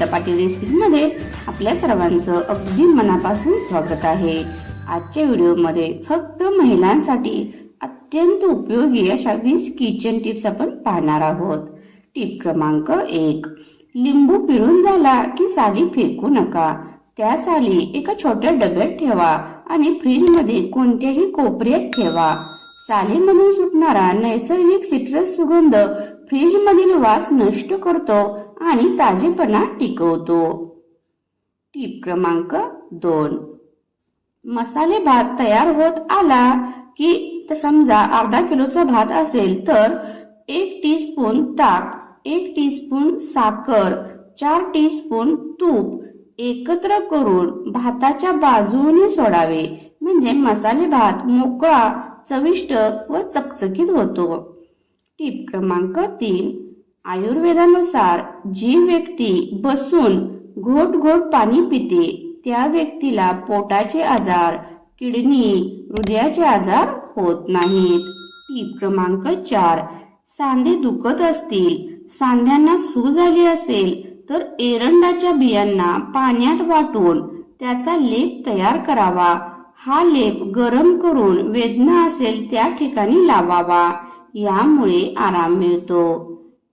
सुनीता पाटील रेसिपीजमध्ये आपल्या सर्वांचं अगदी मनापासून स्वागत आहे. आजच्या व्हिडिओमध्ये फक्त महिलांसाठी अत्यंत उपयोगी अशा वीस किचन टिप्स आपण पाहणार आहोत. टिप क्रमांक एक लिंबू पिळून झाला की साली फेकू नका. त्या साली एका छोट्या डब्यात ठेवा आणि फ्रीजमध्ये कोणत्याही कोपऱ्यात ठेवा. सालीमधून सुटणारा नैसर्गिक सिट्रस सुगंध फ्रीजमधील वास नष्ट करतो आणि ताजेपणा टिकवतो. टीप क्रमांक दोन. मसाले भात तयार होत आला की समजा अर्धा किलोचा भात असेल तर एक टीस्पून ताक एक टीस्पून साखर चार टीस्पून तूप एकत्र करून भाताच्या बाजूने सोडावे. म्हणजे मसाले भात मोकळा चविष्ट व चकचकीत होतो. टीप क्रमांक तीन. आयुर्वेदानुसार जी व्यक्ती बसून घोट घोट पाणी पिते त्या व्यक्तीला पोटाचे आजार किडनी हृदयाचे आजार होत नाहीत. टीप क्रमांक चार. सांधे दुखत असतील सांध्यांना सूज आली असेल तर एरंडाच्या बियांना पाण्यात वाटून त्याचा लेप तयार करावा. हा लेप गरम करून वेदना असेल त्या ठिकाणी लावावा. यामुळे आराम मिळतो.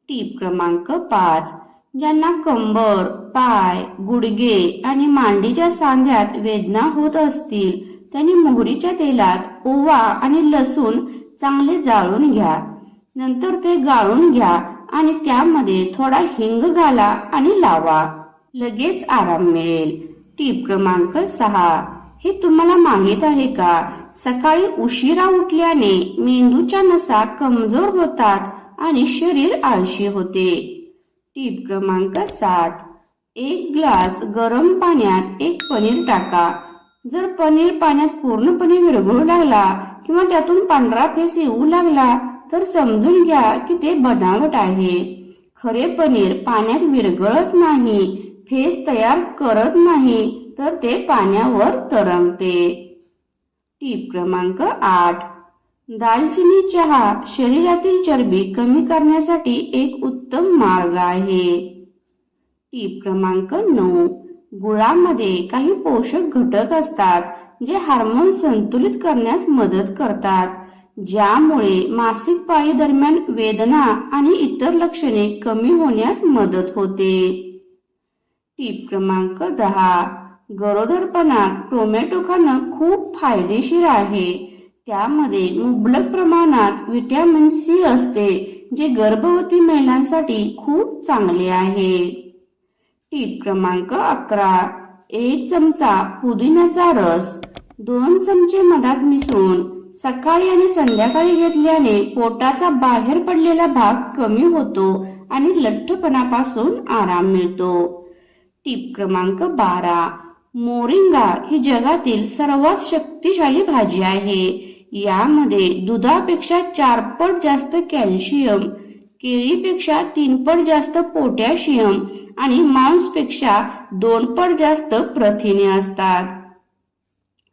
टीप क्रमांक पाच. ज्यांना कंबर पाय गुडघे आणि मांडीच्या सांध्यात वेदना होत असतील त्यांनी मोहरीच्या तेलात ओवा आणि लसूण चांगले जाळून घ्या. नंतर ते गाळून घ्या आणि त्यामध्ये थोडा हिंग घाला आणि लावा. लगेच आराम मिळेल. टीप क्रमांक सहा. हे तुम्हाला माहीत आहे का? सकाळी उशिरा उठल्याने मेंदूच्या नसा कमजोर होतात आणि शरीर आळशी होते. टीप क्रमांक सात. एक ग्लास गरम पाण्यात एक पनीर टाका. जर पनीर पाण्यात पूर्णपणे विरघळू लागला किंवा त्यातून पांढरा फेस येऊ लागला तर समजून घ्या की ते बनावट आहे. खरे पनीर पाण्यात विरघळत नाही फेस तयार करत नाही तर ते पाण्यावर तरंगते. टीप क्रमांक आठ. दालचिनी चहा शरीरातील चरबी कमी करण्यासाठी एक उत्तम मार्ग आहे. टीप क्रमांक नऊ. गुळामध्ये काही पोषक घटक असतात जे हार्मोन संतुलित करण्यास मदत करतात ज्यामुळे मासिक पाळी दरम्यान वेदना आणि इतर लक्षणे कमी होण्यास मदत होते. टीप क्रमांक दहा. गरोदरपणात टोमॅटो खाणं खूप फायदेशीर आहे. त्यामध्ये मुबलक प्रमाणात विटॅमिन सी असते जे गर्भवती महिलांसाठी खूप चांगले आहे. टीप क्रमांक अकरा एक चमचा पुदिन्याचा रस दोन चमचे मधात मिसळून सकाळी आणि संध्याकाळी घेतल्याने पोटाचा बाहेर पडलेला भाग कमी होतो आणि लठ्ठपणापासून आराम मिळतो. टीप क्रमांक बारा मोरिंगा ही जगातील सर्वात शक्तिशाली भाजी आहे. यामध्ये दुधापेक्षा चार पट जास्त कॅल्शियम केळीपेक्षा तीन पट जास्त पोटॅशियम आणि मांसपेक्षा दोनपट जास्त प्रथिने असतात.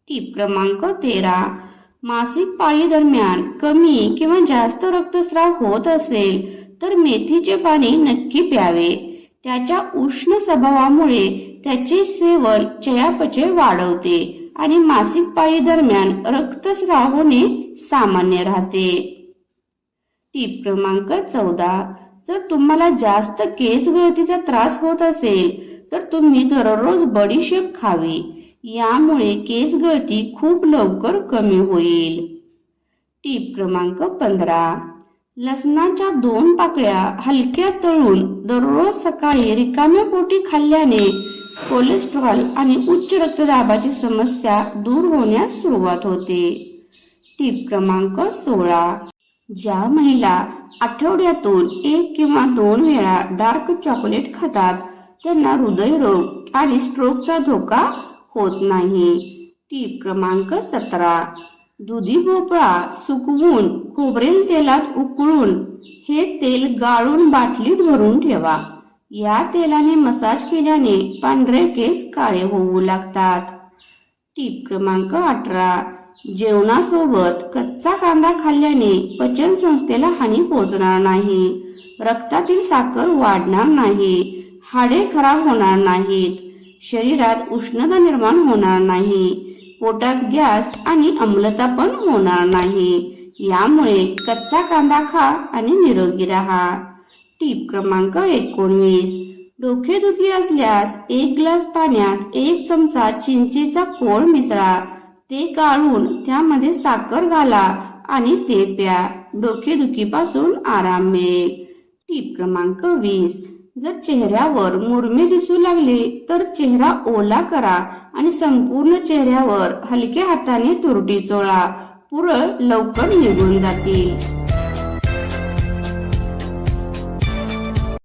टीप क्रमांक तेरा. मासिक पाळी दरम्यान कमी किंवा जास्त रक्तस्राव होत असेल तर मेथीचे पाणी नक्की प्यावे. त्याच्या उष्ण स्वभावामुळे त्याचे सेवन चयापचय वाढवते आणि मासिक पाळी दरम्यान रक्तस्राव होणे सामान्य राहते. टीप क्रमांक चौदा. जर तुम्हाला जास्त केस गळतीचा त्रास होत असेल तर तुम्ही दररोज बडीशेप खावी. यामुळे केस गळती खूप लवकर कमी होईल. टीप क्रमांक पंधरा. लसणाच्या दोन पाकळ्या हलक्या तळून दररोज सकाळी रिकाम्या पोटी खाल्ल्याने कोलेस्ट्रॉल आणि उच्च रक्तदाबाची समस्या दूर होण्यास सुरुवात होते. टीप क्रमांक सोळा. ज्या महिला आठवड्यातून एक किंवा दोन वेळा डार्क चॉकलेट खातात त्यांना हृदयरोग आणि स्ट्रोकचा धोका होत नाही. टीप क्रमांक सतरा. दुधी भोपळा सुकवून खोबरेल तेलात उकळून हे तेल गाळून बाटलीत भरून ठेवा. या तेलाने मसाज केल्याने पांढरे केस काळे होऊ लागतात. टीप क्रमांक अठरा. जेवणासोबत कच्चा कांदा खाल्ल्याने पचन संस्थेला हानी पोहोचणार नाही. रक्तातील साखर वाढणार नाही. हाडे खराब होणार नाहीत. शरीरात उष्णता निर्माण होणार नाही. पोटात गॅस आणि अम्लता पण होणार नाही. यामुळे कच्चा कांदा खा आणि निरोगी राहा. टीप क्रमांक एकोणवीस. डोकेदुखी असल्यास एक ग्लास पाण्यात एक चमचा चिंचेचा कोळ मिसळा. ते गाळून त्यामध्ये साखर घाला आणि ते प्या. डोकेदुखीपासून आराम मिळेल. टीप क्रमांक वीस. जर चेहऱ्यावर मुरमे दिसू लागले तर चेहरा ओला करा आणि संपूर्ण चेहऱ्यावर हलक्या हाताने तुरटी चोळा. पुरळ लवकर निघून जातील.